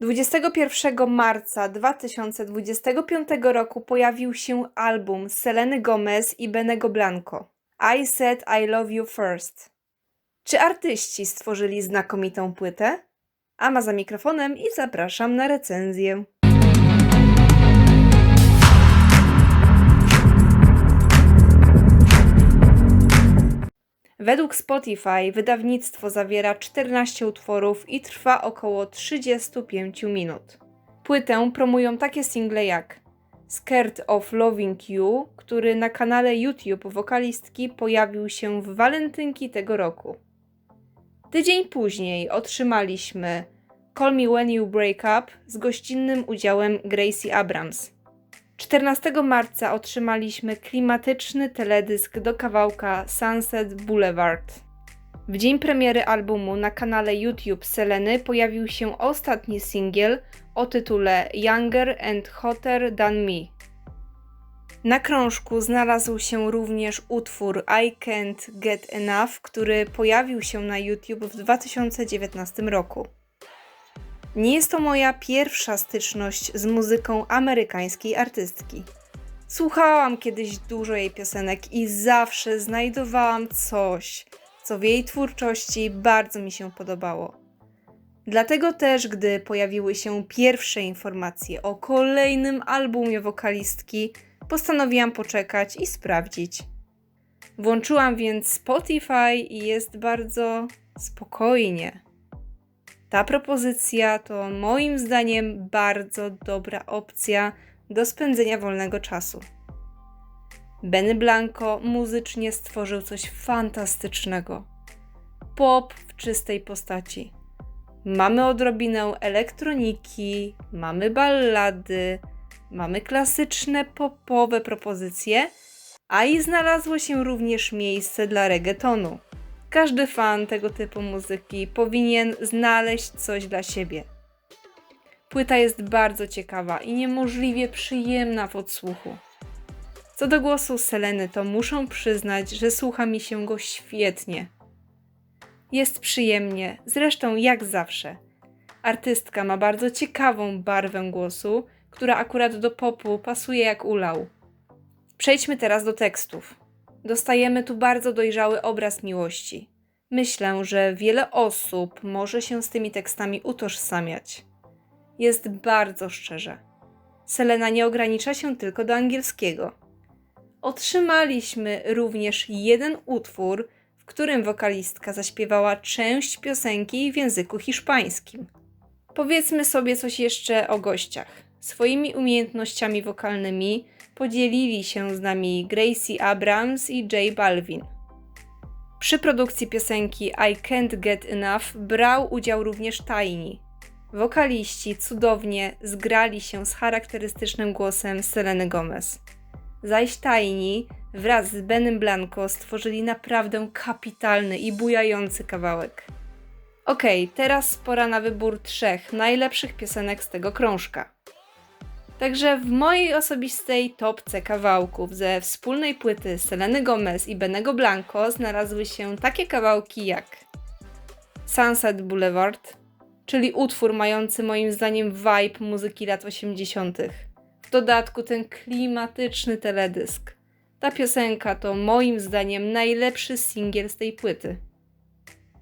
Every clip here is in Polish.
21 marca 2025 roku pojawił się album Seleny Gomez i Benego Blanco. I Said I Love You First. Czy artyści stworzyli znakomitą płytę? Ama za mikrofonem i zapraszam na recenzję. Według Spotify wydawnictwo zawiera 14 utworów i trwa około 35 minut. Płytę promują takie single jak Scared of Loving You, który na kanale YouTube wokalistki pojawił się w walentynki tego roku. Tydzień później otrzymaliśmy Call Me When You Break Up z gościnnym udziałem Gracie Abrams. 14 marca otrzymaliśmy klimatyczny teledysk do kawałka Sunset Boulevard. W dzień premiery albumu na kanale YouTube Seleny pojawił się ostatni singiel o tytule Younger and Hotter Than Me. Na krążku znalazł się również utwór I Can't Get Enough, który pojawił się na YouTube w 2019 roku. Nie jest to moja pierwsza styczność z muzyką amerykańskiej artystki. Słuchałam kiedyś dużo jej piosenek i zawsze znajdowałam coś, co w jej twórczości bardzo mi się podobało. Dlatego też, gdy pojawiły się pierwsze informacje o kolejnym albumie wokalistki, postanowiłam poczekać i sprawdzić. Włączyłam więc Spotify i jest bardzo spokojnie. Ta propozycja to moim zdaniem bardzo dobra opcja do spędzenia wolnego czasu. Benny Blanco muzycznie stworzył coś fantastycznego. Pop w czystej postaci. Mamy odrobinę elektroniki, mamy ballady, mamy klasyczne popowe propozycje, a i znalazło się również miejsce dla reggaetonu. Każdy fan tego typu muzyki powinien znaleźć coś dla siebie. Płyta jest bardzo ciekawa i niemożliwie przyjemna w odsłuchu. Co do głosu Seleny, to muszę przyznać, że słucha mi się go świetnie. Jest przyjemnie, zresztą jak zawsze. Artystka ma bardzo ciekawą barwę głosu, która akurat do popu pasuje jak ulał. Przejdźmy teraz do tekstów dostajemy tu bardzo dojrzały obraz miłości. Myślę, że wiele osób może się z tymi tekstami utożsamiać. Jest bardzo szczerze. Selena nie ogranicza się tylko do angielskiego. Otrzymaliśmy również jeden utwór, w którym wokalistka zaśpiewała część piosenki w języku hiszpańskim. Powiedzmy sobie coś jeszcze o gościach. Swoimi umiejętnościami wokalnymi podzielili się z nami Gracie Abrams i Jay Balvin. Przy produkcji piosenki I Can't Get Enough brał udział również Tiny. Wokaliści cudownie zgrali się z charakterystycznym głosem Seleny Gomez. Zaś Tiny wraz z Benem Blanco stworzyli naprawdę kapitalny i bujający kawałek. Okej, okay, teraz pora na wybór trzech najlepszych piosenek z tego krążka. Także w mojej osobistej topce kawałków ze wspólnej płyty Seleny Gomez i Benego Blanco znalazły się takie kawałki jak Sunset Boulevard, czyli utwór mający moim zdaniem vibe muzyki lat 80. W dodatku ten klimatyczny teledysk. Ta piosenka to moim zdaniem najlepszy singiel z tej płyty.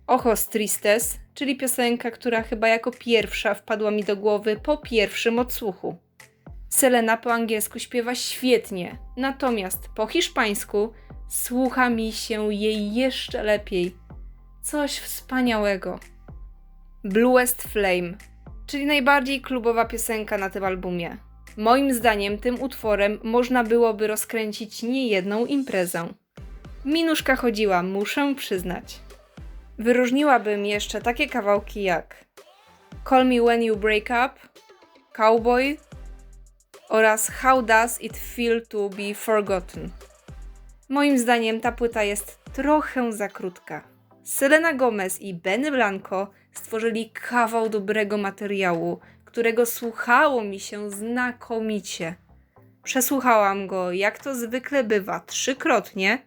Ojos Tristes, czyli piosenka, która chyba jako pierwsza wpadła mi do głowy po pierwszym odsłuchu. Selena po angielsku śpiewa świetnie, natomiast po hiszpańsku słucha mi się jej jeszcze lepiej. Coś wspaniałego. Bluest Flame, czyli najbardziej klubowa piosenka na tym albumie. Moim zdaniem tym utworem można byłoby rozkręcić niejedną imprezę. Minuszka chodziła, muszę przyznać. Wyróżniłabym jeszcze takie kawałki jak Call Me When You Break Up, Cowboy, oraz How Does It Feel to Be Forgotten. Moim zdaniem ta płyta jest trochę za krótka. Selena Gomez i Benny Blanco stworzyli kawał dobrego materiału, którego słuchało mi się znakomicie. Przesłuchałam go, jak to zwykle bywa, trzykrotnie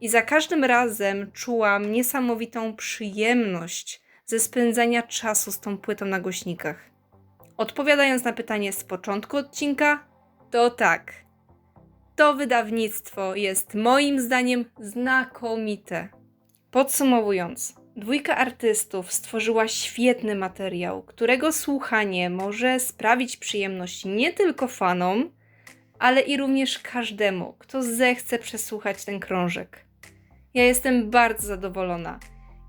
i za każdym razem czułam niesamowitą przyjemność ze spędzania czasu z tą płytą na głośnikach. Odpowiadając na pytanie z początku odcinka, to tak. To wydawnictwo jest moim zdaniem znakomite. Podsumowując, dwójka artystów stworzyła świetny materiał, którego słuchanie może sprawić przyjemność nie tylko fanom, ale i również każdemu, kto zechce przesłuchać ten krążek. Ja jestem bardzo zadowolona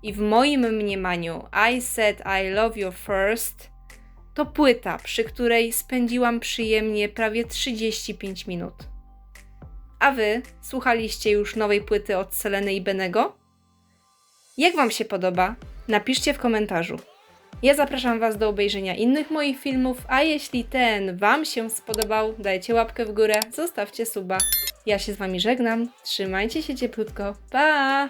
i w moim mniemaniu I Said I Love You First to płyta, przy której spędziłam przyjemnie prawie 35 minut. A wy słuchaliście już nowej płyty od Seleny i Benego? Jak wam się podoba? Napiszcie w komentarzu. Ja zapraszam was do obejrzenia innych moich filmów, a jeśli ten wam się spodobał, dajcie łapkę w górę, zostawcie suba. Ja się z wami żegnam, trzymajcie się cieplutko, pa!